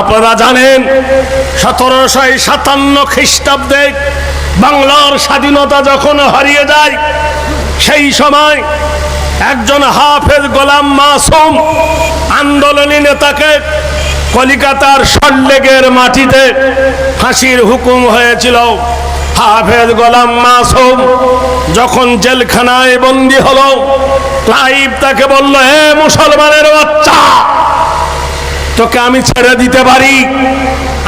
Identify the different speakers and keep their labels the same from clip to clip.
Speaker 1: আপনারা জানেন, সতেরোশো সাতান্ন খ্রিস্টাব্দে বাংলার স্বাধীনতা যখন হারিয়ে যায়, সেই সময় একজন হাফেজ গোলাম মাসুম আন্দোলনী নেতাকে কলিকাতার সল্লেগের মাটিতে ফাঁসির হুকুম হয়েছিল। হাফেজ গোলাম মাসুম যখন জেলখানায় বন্দি হলো ক্লাইভ তাকে বলল, হে মুসলমানের বাচ্চা তোকে আমি ছেড়ে দিতে পারি।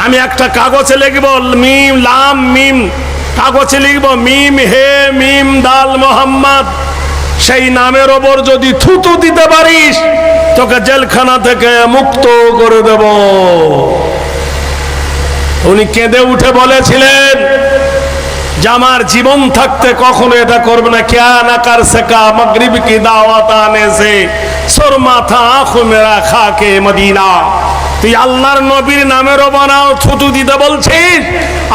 Speaker 1: আমি একটা কাগজে লিখব, মিম, লাম, মিম। কাগজে লিখব, মিম, হে, মিম, দাল, মোহাম্মদ। সেই নামের ওপর যদি থুতু দিতে পারিস, তোকে জেলখানা থেকে মুক্ত করে দেব। উনি কেঁদে উঠে বলেছিলেন যে আমার জীবন থাকতে কখনো এটা করবে না। ক্যা না কার সেকা, মগরিব কি দাওয়াত আনে সে সুরমা থা আঁখু মেরা খাকে মদিনা। তুই আল্লাহর নবীর নামেরও বানাও থুতু দিতে বলছিস?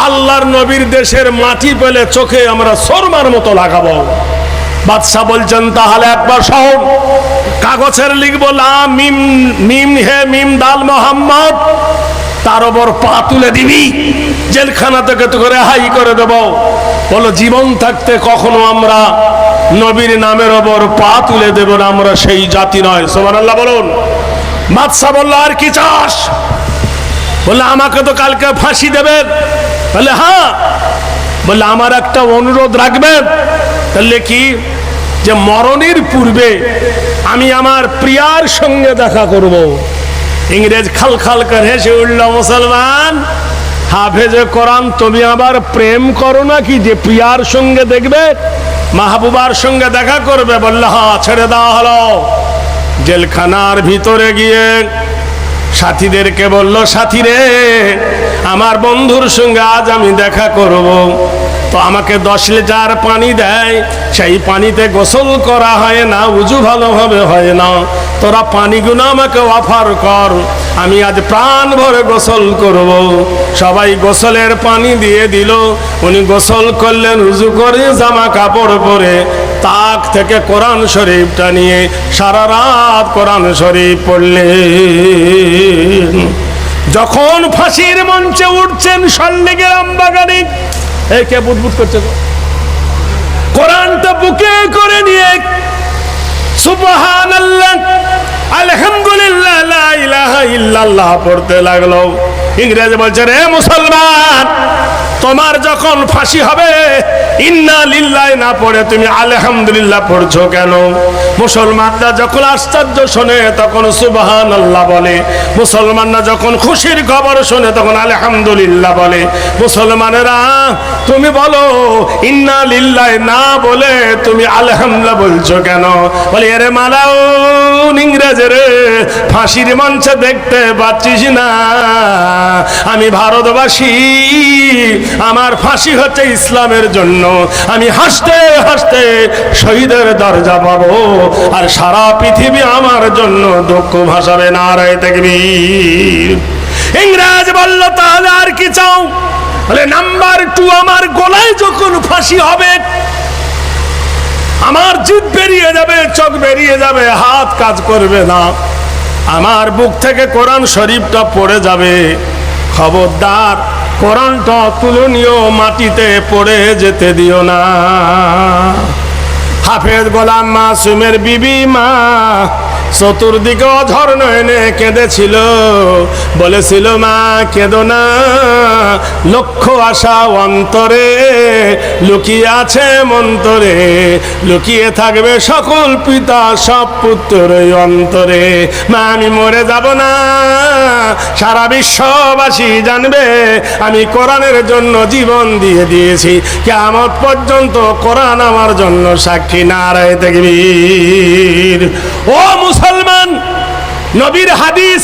Speaker 1: আল্লাহর নবীর দেশের মাটি পেলে চোখে আমরা সরমার মতো লাগাবো। বাদশাহ বলছেন, তাহলে একবার সহ কাগজের লিখব মিম মিম হে, মিম দাল মোহাম্মদ, তার ওপর পা তুলে দিবি, জেলখানা থেকে তো করে হাই করে দেব। বলো, জীবন থাকতে কখনো আমরা নবীর নামের ওপর পা তুলে দেব না, আমরা সেই জাতি নয়। সোমান আল্লাহ বলুন। বাদশাহ বলল, আর কি চাস? বললে, আমাকে তো কালকে ফাঁসি দেবেন। বলে হ্যাঁ। বললে, আমার একটা অনুরোধ রাখবেন। তাহলে কি? যে মরণের পূর্বে আমি আমার প্রিয়ার সঙ্গে দেখা করব। ইংরেজ খাল খাল করে হেসে উঠল, মুসলমান, হাফেজে কোরআন, তুমি আবার প্রেম করো নাকি যে প্রিয়ার সঙ্গে দেখবে? মাহবুবার সঙ্গে দেখা করবে? বললে হা ছেড়ে দেওয়া হলো। জেলখানার ভিতরে গিয়ে সাথীদেরকে বলল সাথী রে আমার বন্ধুর সঙ্গে আজ আমি দেখা করব। তো আমাকে দশ লিটার পানি দেয়। সেই পানিতে গোসল করা হয় না, উজু ভালোভাবে হয় না। তোরা পানিগুলো আমাকে অফার কর। আমি আজ প্রাণ ভরে গোসল করব। সবাই গোসলের পানি দিয়ে দিল। উনি গোসল করলেন উজু করে জামা কাপড় পরে তাক থেকে কোরআন শরীফটা নিয়ে সারা রাত কোরআন শরীফ পড়লেন। যখন ফাঁসির মঞ্চে উঠছেন সল্লেগের আমবাগানে, এই কে বুদবুদ করছে? কোরআনটা বুকে করে নিয়ে সুবহান আলহামদুলিল্লাহ ইল্লাল্লাহ পড়তে লাগল। ইংরেজি বলছে রে মুসলমান তোমার যখন ফাঁসি হবে, ইন্না লিল্লাহ, না পড়ে তুমি আলহামদুলিল্লাহ পড়ছো কেন? মুসলমানরা যখন আশ্চর্য শোনে, তখন সুবহান আল্লাহ বলে। মুসলমানরা যখন খুশির খবর শোনে, তখন আলহামদুলিল্লাহ বলে। মুসলমানেরা, তুমি বলো, ইন্না লিল্লাহ, না বলে তুমি আলহামদুলিল্লাহ বলছো কেন? বলে, এরে মালাও ইংরেজের ফাঁসির মঞ্চে দেখতে পাচ্ছিস না। আমি ভারতবাসী আমার ফাঁসি হচ্ছে ইসলামের জন্য। আমি হাসতে হাসতে শহীদের দরজা পাবো, আর সারা পৃথিবী আমার জন্য দুঃখ ভাসাবে নারায় দেখবি ইংরেজ বলল, তাহলে আর কি চাও? বলে, নাম্বার টু আমার গলায় যখন ফাঁসি হবে, আমার জিভ বেরিয়ে যাবে, চোখ বেরিয়ে যাবে, হাত কাজ করবে না। আমার বুক থেকে কোরআন শরীফটা পড়ে যাবে। খবরদার কোরআনটা তুলনীয় মাটিতে পড়ে যেতে দিও না। হাফেজ গোলাম মাসুমের বিবি মা চতুর্দিকে অঝর নয়নে কেঁদেছিল। বলেছিল, মা, কেঁদো না। লক্ষ আশা অন্তরে, লুকিয়ে আছে মন্তরে, লুকিয়ে থাকবে সকল পিতা, সব পুত্র অন্তরে। মা, আমি মরে যাব না। সারা বিশ্ববাসী জানবে, আমি কোরআনের জন্য জীবন দিয়ে দিয়েছি। কেমন পর্যন্ত কোরআন আমার জন্য সাক্ষী, নারায় দেখবি ও মুসলমান নবীর হাদিস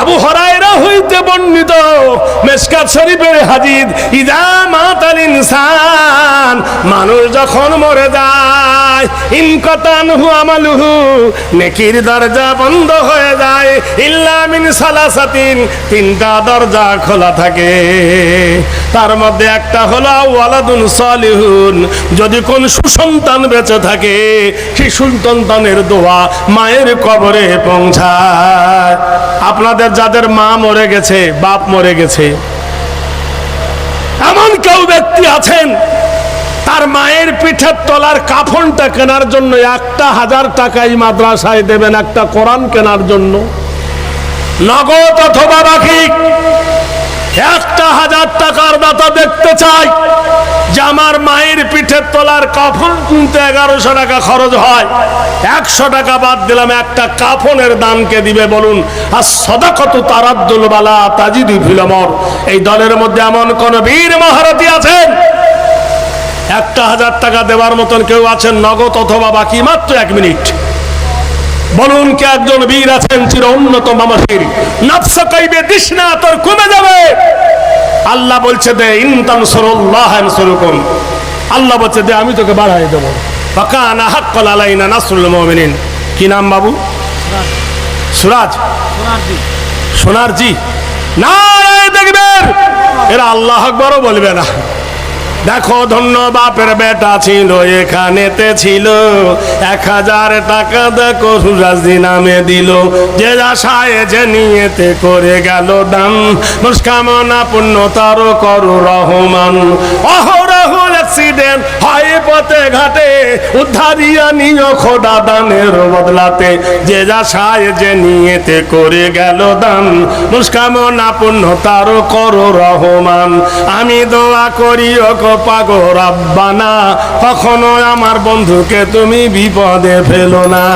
Speaker 1: আবু হরাইরা হইতে বর্ণিত। মেসকাত শরীফের হাজিদ ইদা মাতাল ইনসান মানুষ যখন মরে যায় দরজা বন্ধ হয়ে যায়, ইল্লা মিন সালাসাতিন, তিনটা দরজা খোলা থাকে। তার মধ্যে একটা হলো ওয়ালাদুন সালিহুন, যদি কোন সুসন্তান বেঁচে থাকে সেই সুসন্তানের দোয়া মায়ের কবরে পৌঁছায়। আপনাদের যাদের মা মরে গেছে, বাপ মরে গেছে, এমন কেউ ব্যক্তি আছেন তার মায়ের পিঠের তলার কাফনটা কেনার জন্য একটা হাজার টাকাই মাদ্রাসায় দেবেন, একটা কোরআন কেনার জন্য। নগদ অথবা বাকি একটা হাজার টাকার দাতা দেখতে চাই যে আমার মায়ের পিঠের তলার কাফন কিনতে এগারোশো টাকা খরচ হয়। একশো টাকা বাদ দিলাম, একটা কাফনের দামকে দিবে বলুন। আর সদাকত তারাদ্দুল বালা তাজিদি ফিলমর এই দলের মধ্যে এমন কোন বীর মহারথী আছেন একটা হাজার টাকা দেওয়ার মতন কেউ আছেন, নগদ অথবা বাকি, মাত্র এক মিনিট। বলুন কে একজন বীর আছেন চির উন্নত মামাসির নফসা কাইবে, তৃষ্ণা তোর কমে যাবে। আল্লাহ বলছে, দে ইনতান সরুল্লাহ সরুকুম আল্লাহ বলছে, দে, আমি তোকে বাড়াই দেবো। ফাকানা হাক্কাল আলাইনা নাসরুল মুমিনিন। কি নাম বাবু? সুরাজ। সোনার জি না দেখবেন। এরা আল্লাহ আকবরও বলবে না। দেখো ধন্য বাপের বেটা ছিল, এখানেতে ছিল। এক হাজার টাকা দেখো সুরাজি নামে দিল। যে আশায় যে নিয়েতে করে গেল দাম। মুস্কামনা পূর্ণ তার করু রহমান। অহরহ অ্যাক্সিডেন্ট হয় পথে ঘাটে, উদ্ধারিয়া নিয় খোদা দানের বদলাতে। যে আশায় যে নিয়েতে করে গেল দান, মুস্কামনা পূর্ণ তার করু রহমান। আমি দোয়া করি, ও গো পাগো রাব্বানা কখনো আমার বন্ধুকে তুমি বিপদে ফেলো না।